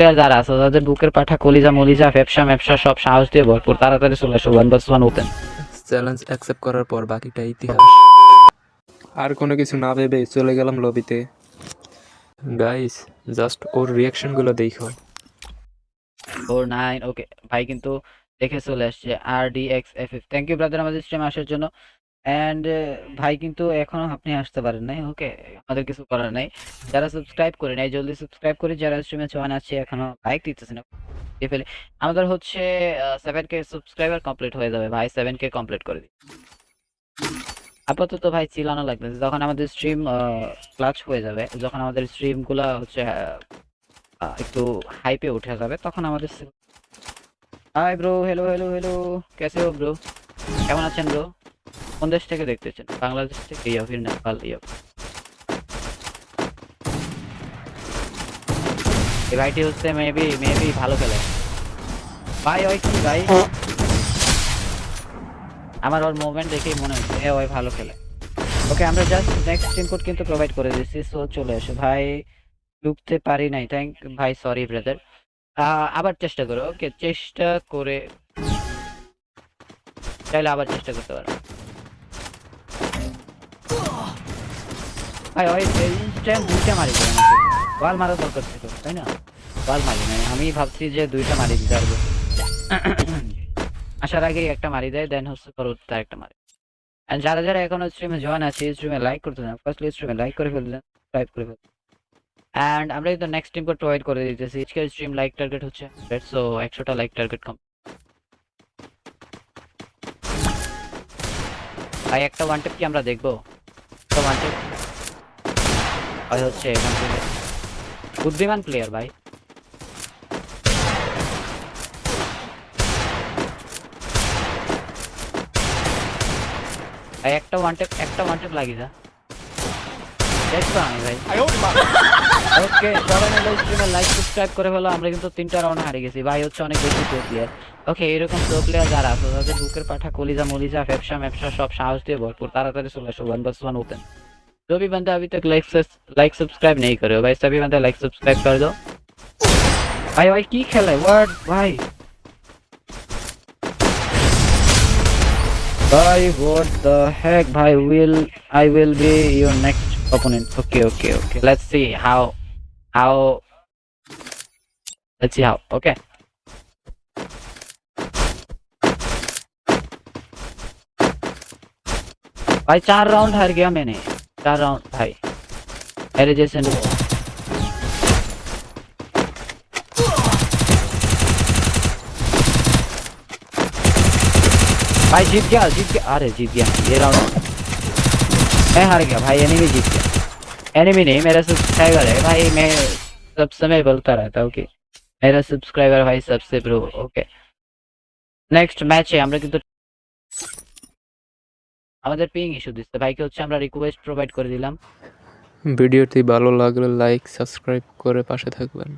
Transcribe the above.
Player যারা আছে তাদের বুকের পাঠা কলিজা মলিজা ফেপসা সব সাহস দিয়ে ভরপুর তাড়াতাড়ি চলে আসো one vs one open challenge accept করার পর বাকিটা ইতিহাস। আর কোনো কিছু না ভেবে চলে গেলাম লবিতে গাইস জাস্ট ওর রিয়াকশনগুলো দেখো। ফোর নাইন ওকে ভাই কিন্তু দেখে চলে আসছে R D X F F thank you brother আমাদের স্ট্রিমে আসার জন্য। অ্যান্ড ভাই কিন্তু এখনও আপনি আসতে পারেন নাই ওকে আমাদের কিছু করার নাই। যারা সাবস্ক্রাইব করে নাই, জলদি সাবস্ক্রাইব করে, যারা স্ট্রিমে জয়েন আছে, এখনও লাইক দিতেছে না ফেলে, আমাদের হচ্ছে সেভেন কে সাবস্ক্রাইবার কমপ্লিট হয়ে যাবে ভাই সেভেন কে কমপ্লিট করে দিই আপাতত ভাই চিলানো লাগতেছে যখন আমাদের স্ট্রিম ক্লাচ হয়ে যাবে, যখন আমাদের স্ট্রিমগুলা হচ্ছে একটু হাইপে উঠে যাবে, তখন আমাদের hi bro hello hello hello কেসে ব্রো কেমন আছেন ব্রো কোন দেশ থেকে দেখতেছেন? বাংলাদেশ থেকে ইয়া ফির নেপাল ইয়া এই ভাইটি হচ্ছে মেবি মেবি ভালো খেলে। ভাই ওই কি ভাই? আমার ওর মুভমেন্ট দেখেই মনে হচ্ছে এ ওই ভালো খেলে। ওকে আমরা জাস্ট নেক্সট ইনপুট কিন্তু প্রোভাইড করে দিচ্ছি সো চলে এসো। ভাই ঢুকতে পারি নাই থ্যাংক ভাই সরি ব্রাদার আবার চেষ্টা করো ওকে চেষ্টা করে চাইলে আবার চেষ্টা করতে পারো। ভাই ওই ইনস্ট্যান্ট দুইটা মারি দিলাম ওয়াল মারা দরকার ছিল, তাই না? ওয়াল মারি নাই। আমি ভাবছি যে দুইটা মারি দিতে পারব। আসার আগেই একটা মারি দেয় দেন হচ্ছে পরবর্তীতে একটা মারি। যারা যারা এখনও স্ট্রিমে জয়েন আছে স্ট্রিমে লাইক করতে না ফার্স্টলি স্ট্রিমে লাইক করে ফেললেন সাবস্ক্রাইব করে ফেললেন অ্যান্ড আমরা কিন্তু নেক্সট টিম প্রোভাইড করে দিতেছি। আজকের স্ট্রিম লাইক টার্গেট হচ্ছে সো একশোটা লাইক টার্গেট কম। ভাই, একটা ওয়ান টেপ কি আমরা দেখব? একটা ওয়ান টেপ হয় হচ্ছে এখান থেকে। বুদ্ধিমান প্লেয়ার ভাই। একটা ওয়ান টেপ একটা ওয়ান টেপ লাগি যা। দেখব আমি ভাই। ওকে সবাই মিলে স্ট্রিমে লাইক সাবস্ক্রাইব করে ফেলো আমরা কিন্তু তিনটা রাউন্ড হারিয়ে গেছি। ভাই হচ্ছে অনেক বেশি প্রো প্লেয়ার ওকে এরকম প্রো প্লেয়ার যারা আছে তাদের বুকের পাঠা কলিজা মলিজা ফ্যাপসা ম্যাপসা সব সাহস দিয়ে ভরপুর। তাড়াতাড়ি চলে আসো ওয়ান বাস ওয়ান ওপেন जो भी बंदा अभी तक लाइक लाइक सब्सक्राइब नहीं करे हो भाई सभी बंदा लाइक सब्सक्राइब कर दो भाई भाई की खेला है वर्ड भाई भाई what the heck भाई will I will be your next opponent okay okay okay let's see how how let's see how okay भाई चार राउंड हार गया मैंने जा रहा हूँ भाई अरे जैसे भाई जीत गया जीत गया। अरे, जीत गया। ये राउंड मैं हार गया भाई एनिमी जीत गया। एनिमी नहीं, मेरा सब्सक्राइबर है भाई। मैं सब समय बोलता रहता हूँ ओके मेरा सब्सक्राइबर भाई सबसे ब्रो ओके नेक्स्ट मैच है, हम लोग আমাদের পেইং ইস্যু দিচ্ছে। ভাইকে হচ্ছে আমরা রিকোয়েস্ট প্রোভাইড করে দিলাম। ভিডিওটি ভালো লাগলে লাইক সাবস্ক্রাইব করে পাশে থাকবেন।